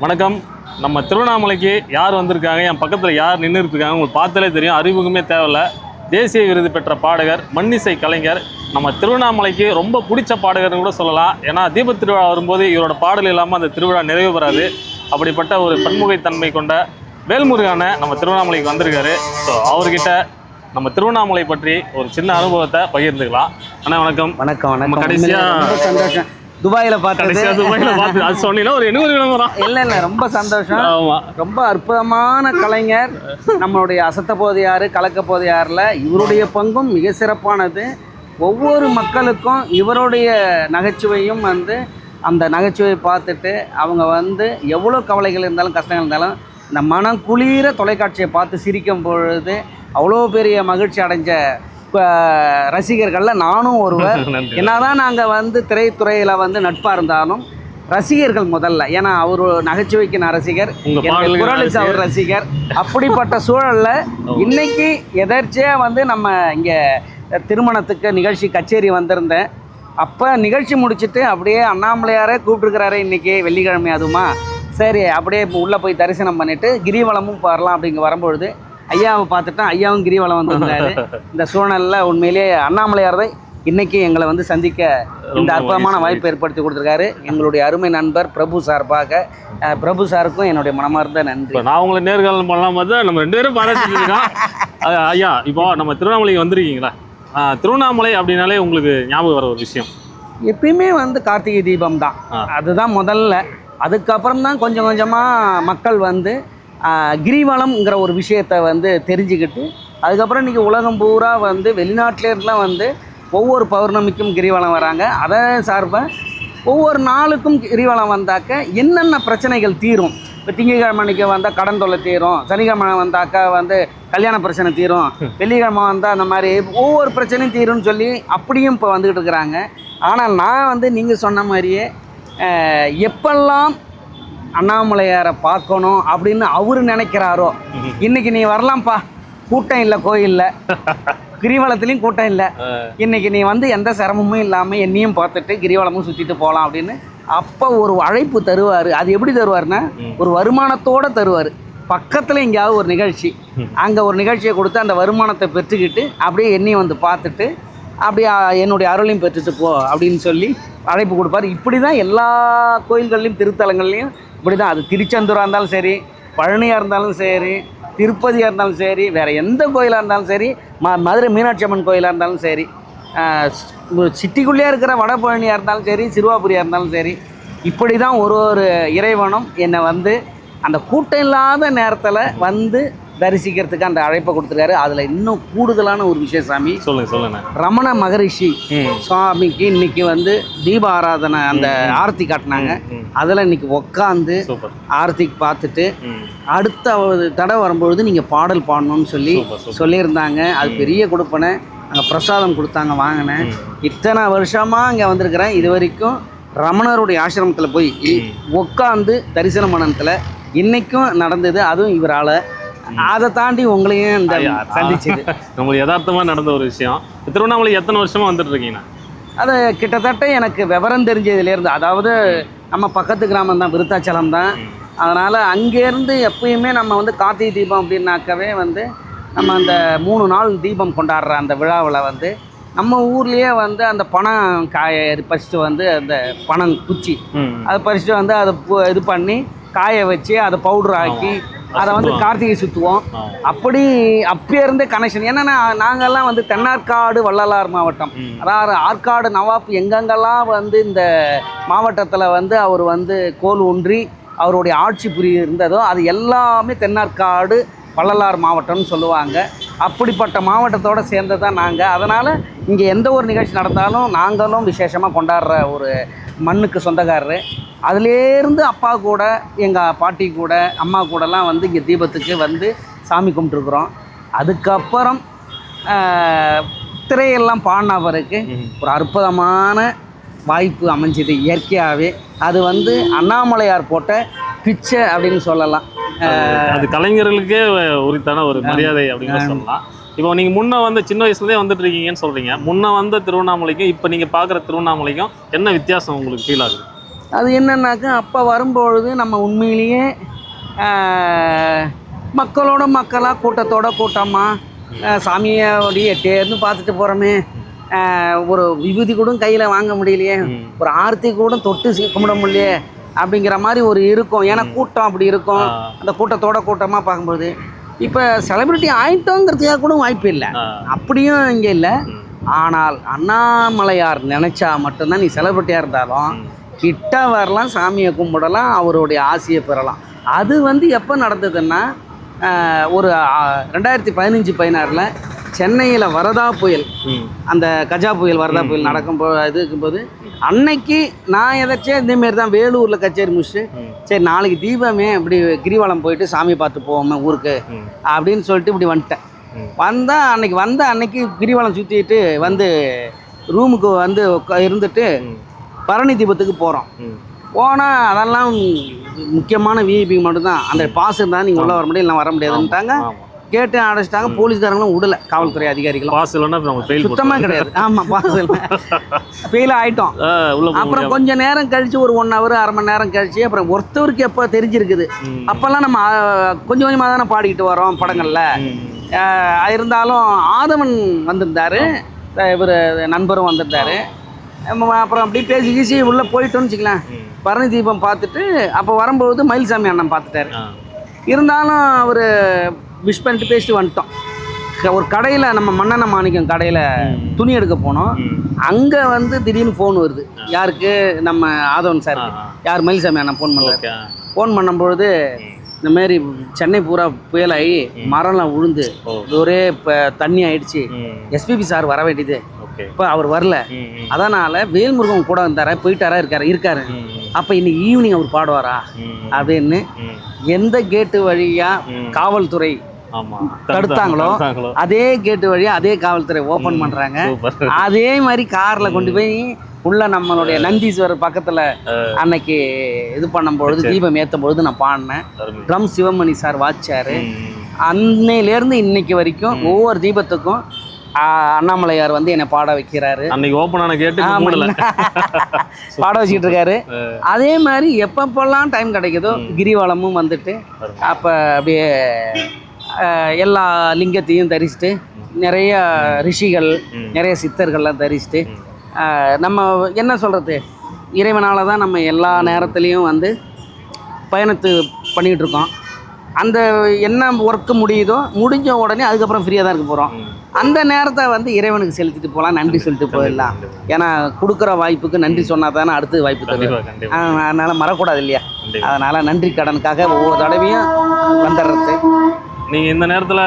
வணக்கம். நம்ம திருவண்ணாமலைக்கு யார் வந்திருக்காங்க? என் பக்கத்தில் யார் நின்றுட்டு இருக்காங்க உங்களுக்கு பார்த்தாலே தெரியும். அறிமுகமே தேவையில்ல. தேசிய விருது பெற்ற பாடகர் மண்ணிசை கலைஞர். நம்ம திருவண்ணாமலைக்கு ரொம்ப பிடிச்ச பாடகர்னு கூட சொல்லலாம். ஏன்னா தீபத் திருவிழா வரும்போது இவரோட பாடல் இல்லாமல் அந்த திருவிழா நிறைவு பெறாது. அப்படிப்பட்ட ஒரு பன்முகைத்தன்மை கொண்ட வேல்முருகான நம்ம திருவண்ணாமலைக்கு வந்திருக்காரு. ஸோ அவர்கிட்ட நம்ம திருவண்ணாமலை பற்றி ஒரு சின்ன அனுபவத்தை பகிர்ந்துக்கலாம். அண்ணா வணக்கம். வணக்கம் வணக்கம். கடைசியா- உண்மையிலே ரொம்ப சந்தோஷம். துபாயில பார்த்தது. துபாயில் பார்த்து அது சொன்னீங்கன்னா ஒரு எண்ணூறு விளம்பரம் இல்ல இல்ல ரொம்ப சந்தோஷம். ஆமாம் ரொம்ப அற்புதமான கலைஞர். நம்மளுடைய அசத்த போதையாறு கலக்க போதையாறுல இவருடைய பங்கும் மிக சிறப்பானது. ஒவ்வொரு மக்களுக்கும் இவருடைய நகைச்சுவையும் வந்து அந்த நகைச்சுவையை பார்த்துட்டு அவங்க வந்து எவ்வளோ கவலைகள் இருந்தாலும் கஷ்டங்கள் இருந்தாலும் இந்த மனம் குளிர தொலைக்காட்சியை பார்த்து சிரிக்கும் பொழுது அவ்வளோ பெரிய மகிழ்ச்சி அடைஞ்ச ரசிகர்கள்ல நானும் ஒருவர். என்னதான் நாங்கள் வந்து திரைத்துறையில் வந்து நட்பாக இருந்தாலும் ரசிகர்கள் முதல்ல. ஏன்னா அவர் நகைச்சுவைக்கு நான் ரசிகர் குரலுக்கு அவர் ரசிகர். அப்படிப்பட்ட சூழல்ல இன்னைக்கு எதர்ச்சியா வந்து நம்ம இங்க திருமணத்துக்கு நிகழ்ச்சி கச்சேரி வந்திருந்தேன். அப்போ நிகழ்ச்சி முடிச்சிட்டு அப்படியே அண்ணாமலையாரே கூப்பிட்டுருக்கிறாரு இன்னைக்கு வெள்ளிக்கிழமை அதுமா சரி அப்படியே உள்ளே போய் தரிசனம் பண்ணிட்டு கிரிவலமும் வரலாம் அப்படிங்க வரும்பொழுது ஐயாவை பார்த்துட்டேன் ஐயாவும் கிரிவலம் வந்திருந்தாரு. இந்த சூழ்நிலையில் உண்மையிலேயே அண்ணாமலையார் தான் இன்னைக்கு எங்களை வந்து சந்திக்க இந்த அற்புதமான. வாய்ப்பு ஏற்படுத்தி கொடுத்துருக்காரு. எங்களுடைய அருமை நண்பர் பிரபு சார்பாக பிரபு சாருக்கும் என்னுடைய மனமார்ந்த நன்றி. நான் உங்களை நேர்காணல் பண்ணலாம் பார்த்தா நம்ம ரெண்டு பேரும் அது, ஐயா இப்போ நம்ம திருவண்ணாமலைக்கு வந்திருக்கீங்களா? திருவண்ணாமலை அப்படின்னாலே உங்களுக்கு ஞாபகம் வர ஒரு விஷயம். எப்பயுமே வந்து கார்த்திகை தீபம் தான். அதுதான் முதல்ல. அதுக்கப்புறம் தான் கொஞ்சம் கொஞ்சமாக மக்கள் வந்து கிரிவலம்ங்கிற ஒரு விஷயத்தை வந்து தெரிஞ்சுக்கிட்டு அதுக்கப்புறம் இன்றைக்கி உலகம் பூரா வந்து வெளிநாட்டிலேருந்துலாம் வந்து ஒவ்வொரு பௌர்ணமிக்கும் கிரிவலம் வராங்க. அதை சார்பாக ஒவ்வொரு நாளுக்கும் கிரிவலம் வந்தாக்க என்னென்ன பிரச்சனைகள் தீரும்? இப்போ திங்கக்கிழமை அன்னைக்கு வந்தால் கடன் தொல்லை தீரும். சனிக்கிழமை வந்தாக்கா வந்து கல்யாண பிரச்சனை தீரும். வெள்ளிக்கிழமை வந்தால் அந்த மாதிரி ஒவ்வொரு பிரச்சனையும் தீரும்னு சொல்லி அப்படியும் இப்போ வந்துக்கிட்டு இருக்கிறாங்க. ஆனால் நான் வந்து நீங்கள் சொன்ன மாதிரியே எப்பெல்லாம் அண்ணாமலையாரை பார்க்கணும் அப்படின்னு அவர் நினைக்கிறாரோ? இன்னைக்கு நீ வரலாம்ப்பா. கூட்டம் இல்லை கோயிலில் கிரிவலத்துலேயும் கூட்டம் இல்லை. இன்னைக்கு நீ வந்து எந்த சிரமமும் இல்லாமல் என்னையும் பார்த்துட்டு கிரிவலமும் சுற்றிட்டு போகலாம் அப்படின்னு அப்போ ஒரு அழைப்பு தருவார். அது எப்படி தருவார்னா ஒரு வருமானத்தோடு தருவார். பக்கத்தில் எங்கேயாவது ஒரு நிகழ்ச்சி. அங்கே ஒரு நிகழ்ச்சியை கொடுத்து அந்த வருமானத்தை பெற்றுக்கிட்டு அப்படியே என்னையும் வந்து பார்த்துட்டு அப்படியே என்னுடைய அருளையும் பெற்றுட்டு போ அப்படின்னு சொல்லி அழைப்பு கொடுப்பாரு. இப்படி தான் எல்லா கோயில்கள்லையும் திருத்தலங்கள்லையும் இப்படி தான் அது திருச்செந்தூராக இருந்தாலும் சரி பழனியாக இருந்தாலும் சரி திருப்பதியாக இருந்தாலும் சரி வேறு எந்த கோயிலாக இருந்தாலும் சரி ம மதுரை மீனாட்சி அம்மன் கோயிலாக இருந்தாலும் சரி சிட்டிக்குள்ளேயே இருக்கிற வடபழனியாக இருந்தாலும் சரி சிறுவாபுரியாக இருந்தாலும் சரி இப்படி தான் ஒரு ஒரு இறைவனும் என்னை வந்து அந்த கூட்டம் இல்லாத நேரத்தில் வந்து தரிசிக்கிறதுக்கு அந்த அழைப்பை கொடுத்துருக்காரு. அதில் இன்னும் கூடுதலான ஒரு விஷயம் சாமி. சொல்லுங்க சொல்லுங்க. ரமண மகரிஷி சுவாமிக்கு இன்னைக்கு வந்து தீப ஆராதனை அந்த ஆரத்தி காட்டினாங்க. அதில் இன்னைக்கு உட்காந்து சூப்பர். ஆரத்தி பார்த்துட்டு அடுத்த தடவை வரும்பொழுது நீங்கள் பாடல் பாடணும்னு சொல்லி சொல்லியிருந்தாங்க. அது பெரிய கொடுப்பனை அங்கே பிரசாதம் கொடுத்தாங்க வாங்கினேன். இத்தனை வருஷமாக இங்கே வந்திருக்கிறேன். இது வரைக்கும் ரமணருடைய ஆசிரமத்தில் போய் உட்காந்து தரிசன மனத்தில் இன்னைக்கும் நடந்தது. அதுவும் இவரால். அதை தாண்டி உங்களையும் இந்த ஐயா, சந்திச்சது. நம்மளுக்கு யதார்த்தமா நடந்த ஒரு விஷயம். திருவண்ணாமலை எத்தனை வருஷமா வந்துட்டு இருக்கீங்கண்ணா அது கிட்டத்தட்ட எனக்கு விவரம் தெரிஞ்சதுலேருந்து அதாவது நம்ம பக்கத்து கிராமம் தான் விருத்தாச்சலம் தான். அதனால் அங்கேருந்து எப்பயுமே நம்ம வந்து கார்த்திகை தீபம் அப்படின்னாக்கவே வந்து நம்ம அந்த மூணு நாள் தீபம் கொண்டாடுற அந்த விழாவில் வந்து நம்ம ஊர்லேயே வந்து அந்த பணம் காய பறிச்சுட்டு வந்து அந்த பணம் குச்சி அதை பறிச்சுட்டு வந்து அதை இது பண்ணி காய வச்சு அதை பவுடர் ஆக்கி அதை வந்து. கார்த்திகை சுற்றுவோம். அப்படி அப்பயே இருந்தே கனெக்ஷன் என்னன்னா நாங்கெல்லாம் வந்து தென்னார்காடு வள்ளலார் மாவட்டம். அதாவது ஆற்காடு நவாப் எங்கெங்கெல்லாம் வந்து இந்த மாவட்டத்தில் வந்து அவர் வந்து கோல் ஒன்றி அவருடைய ஆட்சி புரிய இருந்ததோ அது எல்லாமே தென்னார்காடு வள்ளலார் மாவட்டம்னு சொல்லுவாங்க அப்படிப்பட்ட மாவட்டத்தோட சேர்ந்தது தான் நாங்கள் அதனால் இங்கே எந்த ஒரு நிகழ்ச்சி நடந்தாலும் நாங்களும் விசேஷமாக கொண்டாடுற ஒரு மண்ணுக்கு சொந்தக்காரரு அதுலேருந்து அப்பா கூட எங்கள் பாட்டி கூட அம்மா கூடலாம் வந்து இங்கே தீபத்துக்கு வந்து சாமி கும்பிட்டுருக்குறோம். அதுக்கப்புறம் திரையெல்லாம் பாடின பிறகு ஒரு அற்புதமான வாய்ப்பு அமைஞ்சது இயற்கையாகவே அது வந்து அண்ணாமலையார் போட்ட பிச்சை அப்படின்னு சொல்லலாம். அது- கலைஞர்களுக்கே உரித்தான ஒரு மரியாதை அப்படின்னு சொல்லலாம். இப்போ நீங்க முன்ன வந்து சின்ன வயசுலேயே வந்துட்டு இருக்கீங்கன்னு சொல்றீங்க. முன்ன வந்த திருவண்ணாமலைக்கும் இப்போ நீங்க பார்க்குற திருவண்ணாமலைக்கும் என்ன வித்தியாசம் உங்களுக்கு ஃபீல் ஆகுது? அது என்னன்னாக்கா அப்போ வரும்பொழுது நம்ம உண்மையிலேயே மக்களோட மக்களாக கூட்டத்தோட கூட்டமாக சாமியோடைய எட்டேருந்து பார்த்துட்டு போகிறோமே ஒரு விபூதி கூட கையில் வாங்க முடியலையே. ஒரு ஆர்த்தி கூட தொட்டு கும்பிட முடியலையே அப்படிங்கிற மாதிரி ஒரு இருக்கும் ஏன்னா கூட்டம் அப்படி இருக்கும். அந்த கூட்டத்தோட கூட்டமாக பார்க்கும்போது இப்போ செலிபிரிட்டி ஆயிட்டோங்கிறதுக்காக கூட வாய்ப்பு இல்லை. அப்படியும் இங்கே இல்லை. ஆனால் அண்ணாமலையார் நினைச்சா மட்டும்தான் நீ செலிபிரிட்டியாக இருந்தாலும். கிட்ட வரலாம் சாமியை கும்பிடலாம் அவருடைய ஆசையை பெறலாம் அது வந்து எப்போ நடந்ததுன்னா ஒரு ரெண்டாயிரத்தி பதினஞ்சு பதினாறில் சென்னையில் வரதா புயல். அந்த கஜா புயல் வரதா புயல் நடக்கும் போ இது இருக்கும்போது அன்னைக்கு நான் எதாச்சும் இதேமாரி தான் வேலூரில் கச்சேரி முடிச்சுட்டு. சரி நாளைக்கு தீபமே இப்படி கிரிவலம் போயிட்டு சாமி பார்த்து போவோமே ஊருக்கு. அப்படின்னு சொல்லிட்டு இப்படி வந்துட்டேன். வந்தால் அன்னைக்கு வந்த அன்னைக்கு கிரிவலம் சுற்றிட்டு வந்து ரூமுக்கு வந்து இருந்துட்டு. பரணி தீபத்துக்கு போகிறோம். போனால் அதெல்லாம் முக்கியமான விஐபி மட்டும்தான். அந்த பாஸ் இருந்தால் நீங்கள் உள்ளே வர முடியும் இல்லை வர முடியாதுன்ட்டாங்க. கேட்டு அடைச்சிட்டாங்க. போலீஸ்காரங்களும் விடல காவல்துறை அதிகாரிகளும். பாஸ் இல்லைன்னா சுத்தமாக கிடையாது. ஆமாம் பாஸ் இல்லை. ஃபெயில் ஆகிட்டோம் அப்புறம் முடியாம. கொஞ்ச நேரம் கழிச்சு ஒரு ஒன் ஹவர் அரை மணி நேரம் கழிச்சு அப்புறம் ஒருத்தவருக்கு எப்போ தெரிஞ்சிருக்குது. அப்போல்லாம் நம்ம கொஞ்சம் கொஞ்சமாக தானே பாடிக்கிட்டு வரோம் படங்களில். இருந்தாலும் ஆதவன் வந்திருந்தாரு. இவர் நண்பரும் வந்திருந்தாரு. அப்புறம் அப்படியே பேசி கீசி உள்ளே போயிட்டோம்னு வச்சுக்கலாம். பரணி தீபம் பார்த்துட்டு அப்போ வரும்போது மயில்சாமி அண்ணன் பார்த்துட்டாரு. இருந்தாலும் அவர் விஷ் பண்ணிட்டு பேசிட்டு வந்துட்டோம். ஒரு கடையில் நம்ம மன்னன மாணிக்கம் கடையில் துணி எடுக்க போனோம். அங்கே வந்து திடீர்னு ஃபோன் வருது. யாருக்கு? நம்ம ஆதவன் சார். யார்? மயில்சாமி அண்ணன் ஃபோன் பண்ணல ஃபோன் பண்ணும்பொழுது இந்த மாதிரி சென்னை பூரா புயலாகி மரம்லாம் ஓ. ஒரே இப்போ தண்ணி ஆயிடுச்சு. எஸ்பிபி சார் வர வேண்டியது. இப்போ அவர் வரல. அதனால் வேல்முருகன் கூட வந்தாரா போயிட்டாரா இருக்காரு இருக்காரு. அப்போ இன்னைக்கு ஈவினிங் அவர் பாடுவாரா. அப்படின்னு. எந்த கேட்டு வழியா. காவல்துறை தடுத்தாங்களோ அதே கேட்டு வழியா அதே காவல்துறை ஓபன் பண்றாங்க அதே மாதிரி கார்ல கொண்டு போய் உள்ள நம்மளுடைய நந்தீஸ்வரர் பக்கத்துல அன்னைக்கு இது பண்ணும்பொழுது தீபம் ஏற்றும் பொழுது நான் பாடினேன். ட்ரம் சிவமணி சார் வாச்சாரு. அன்னையிலேருந்து இன்னைக்கு வரைக்கும் ஒவ்வொரு தீபத்துக்கும் அண்ணாமலையார் வந்து என்னை பாட வைக்கிறாரு. அன்னைக்கு ஓப்பன் ஆன கேட்டு பாட வச்சுக்கிட்டு இருக்காரு அதே மாதிரி எப்பப்பெல்லாம் டைம் கிடைக்குதோ கிரிவலமும் வந்துட்டு. அப்போ அப்படியே எல்லா லிங்கத்தையும் தரிசித்து நிறைய ரிஷிகள். நிறைய சித்தர்கள்லாம் அஹ், நம்ம என்ன சொல்கிறது இறைவனால தான் நம்ம எல்லா நேரத்துலேயும் வந்து பயணத்து பண்ணிகிட்டு இருக்கோம் அந்த என்ன ஒர்க்கு முடியுதோ முடிஞ்ச உடனே அதுக்கப்புறம் ஃப்ரீயாக தான் இருக்க போகிறோம். அந்த நேரத்தை வந்து இறைவனுக்கு செலுத்திட்டு போகலாம் நன்றி சொல்லிட்டு போயிடலாம். ஏன்னா கொடுக்குற வாய்ப்புக்கு நன்றி சொன்னா தானே அடுத்து வாய்ப்பு தருது அதனால மறக்கூடாது இல்லையா? அதனால நன்றி கடனுக்காக ஒவ்வொரு தடவையும் வந்துடுறது. நீங்க இந்த நேரத்துல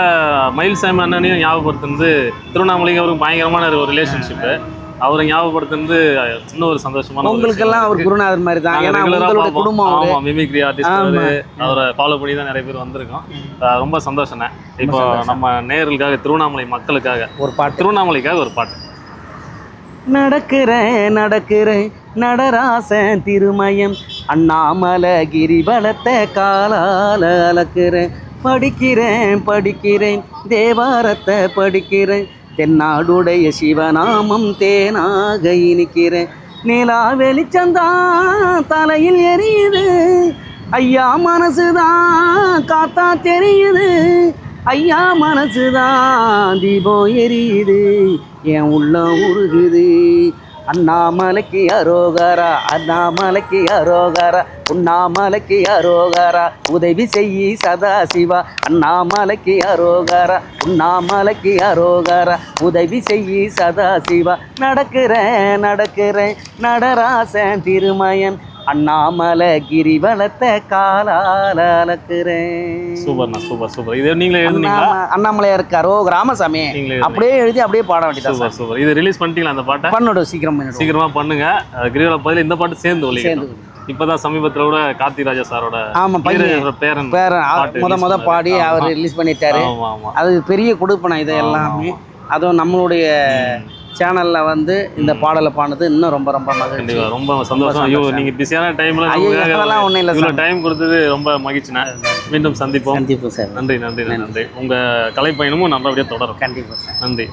மயில் சாமி அண்ணனையும் ஞாபகப்படுத்துனது திருவண்ணாமலைக்கு அவருக்கு பயங்கரமான ஒரு ரிலேஷன்ஷிப் அவரை ஞாபகப்படுத்துனது இன்னும் ஒரு சந்தோஷமான உங்களுக்கெல்லாம் அவர் குருநாதர் மாதிரி தான். ஏன்னா பார்ப்போம். குடும்பம் அவரு. ஆமா மிமிக்ரி ஆர்டிஸ்ட். அவரை. ஃபாலோ பண்ணி தான் நிறைய பேர் வந்திருக்கோம். ரொம்ப சந்தோஷண்ணே இப்போ நம்ம நேயர்களுக்காக திருவண்ணாமலை மக்களுக்காக ஒரு பாட்டு. திருவண்ணாமலைக்காக ஒரு பாட்டு. நடக்கிறேன் நடக்கிறேன். நடராசன் திருமயம். அண்ணாமலை கிரிவலத்தை காலால அளக்கிறேன் படிக்கிறேன் படிக்கிறேன். தேவாரத்தை படிக்கிறேன். தென்னாடுடைய சிவநாமம் தேனாக இனிக்கிற நிலா வெளிச்சந்தான் தலையில் எரியுது. ஐயா மனசுதான் காத்தா தெரியுது. ஐயா மனசுதான் தீபம் எரியுது. என் உள்ள உருகுது. அண்ணாமலைக்கு அரோகரா அண்ணாமலைக்கு அரோகரா உண்ணாமலைக்கு அரோகரா உதவி செய்யி சதா சிவா அண்ணாமலைக்கு அரோகரா உண்ணாமலைக்கு அரோகரா உதவி செய்யி சதா சிவா நடக்கிறேன் நடக்கிறேன் நடராசன் திருமயன் அண்ணாமலை கிரிவலத்தை காலால அளக்கிறேன் சூப்பர்ண்ணா சூப்பர் சூப்பர். இது நீங்களே எழுதுனீங்களா? அண்ணாம- அண்ணாமலையாருக்கு அரோ கிராமசாமி. நீங்களே அப்படியே எழுதி அப்படியே பாட வேண்டியதா சூப்பர் சூப்பர். இது ரிலீஸ் பண்ணிட்டீங்களா அந்த பாட்டை? பண்ணிடும் சீக்கிரம் சீக்கிரமா பண்ணுங்க. கிரிவல பதில் இந்த பாட்டு சேர்ந்து ஒழிக்கணும் சேர்ந்து. இப்பதான் சமீபத்துல கூட கார்த்தி ராஜா சாரோட ஆமா பேரன் பாட்டு முத முத. பாடி. அவர் ரிலீஸ் பண்ணிட்டாரு. அது பெரிய கொடுப்பனம் இது எல்லாமே. அதுவும் நம்மளுடைய சேனல்ல வந்து இந்த பாடலை பாடுனது இன்னும் ரொம்ப ரொம்ப மகிழ்ச்சி. ரொம்ப சந்தோஷம். ஐயோ நீங்க பிஸியான டைம்ல அதெல்லாம் ஒண்ணும் இல்ல இவ்வளவு டைம் கொடுத்தது ரொம்ப மகிழ்ச்சிண்ணா. மீண்டும் சந்திப்போம். கண்டிப்பா சார். நன்றி நன்றி நன்றி. உங்க கலை பயணமும் நல்லபடியா தொடரும். கண்டிப்பா சார். நன்றி.